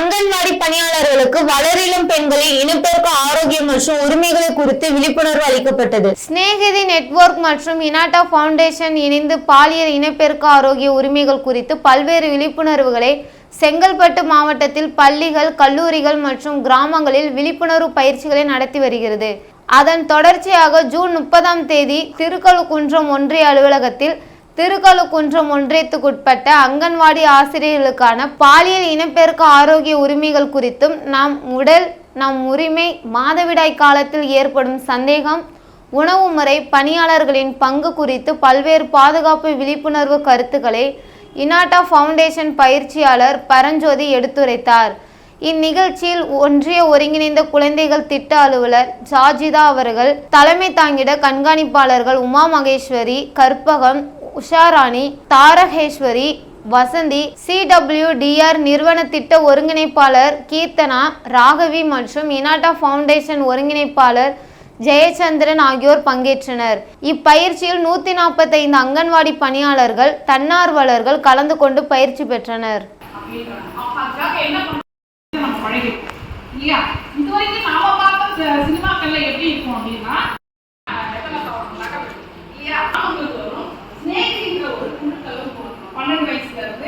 அங்கன்வாடி பணியாளர்களுக்கு வளரிலும் பெண்களின் இனப்பெருக்க ஆரோக்கியம் மற்றும் உரிமைகளை குறித்து விழிப்புணர்வு அளிக்கப்பட்டது. ஸ்நேகிதி நெட்வொர்க் மற்றும் இனாட்டா ஃபவுண்டேஷன் இணைந்து பாலியல் இனப்பெருக்க ஆரோக்கிய உரிமைகள் குறித்து பல்வேறு விழிப்புணர்வுகளை செங்கல்பட்டு மாவட்டத்தில் பள்ளிகள் கல்லூரிகள் மற்றும் கிராமங்களில் விழிப்புணர்வு பயிற்சிகளை நடத்தி வருகிறது. அதன் தொடர்ச்சியாக ஜூன் முப்பதாம் தேதி திருக்கழுக்குன்றம் ஒன்றிய அலுவலகத்தில் திருக்கழுக்குன்றம் ஒன்றியத்துக்குட்பட்ட அங்கன்வாடி ஆசிரியர்களுக்கான பாலியல் இனப்பெருக்க ஆரோக்கிய உரிமைகள் குறித்தும் நம் உடல் நம் உரிமை மாதவிடாய் காலத்தில் ஏற்படும் சந்தேகம் உணவு முறை பணியாளர்களின் பங்கு குறித்து பல்வேறு பாதுகாப்பு விழிப்புணர்வு கருத்துக்களை இனாட்டா ஃபவுண்டேஷன் பயிற்சியாளர் பரஞ்சோதி எடுத்துரைத்தார். இந்நிகழ்ச்சியில் ஒன்றிய ஒருங்கிணைந்த குழந்தைகள் திட்ட அலுவலர் ஜாஜிதா அவர்கள் தலைமை தாங்கிட கண்காணிப்பாளர்கள் உமா மகேஸ்வரி கற்பகம் உஷாராணி தாரகேஸ்வரி வசந்தி சிடபிள்யூடிஆர் நிறுவன திட்ட ஒருங்கிணைப்பாளர் கீர்த்தனா ராகவி மற்றும் இனாட்டா ஃபவுண்டேஷன் ஒருங்கிணைப்பாளர் ஜெயச்சந்திரன் ஆகியோர் பங்கேற்றனர். இப்பயிற்சியில் நூத்தி நாற்பத்தைந்து அங்கன்வாடி பணியாளர்கள் தன்னார்வலர்கள் கலந்து கொண்டு பயிற்சி பெற்றனர். இல்லையா? இது வரைக்கும் நாம பார்த்த சினிமாக்கள்ல எப்படி பன்னெண்டு வயசுல இருக்கும்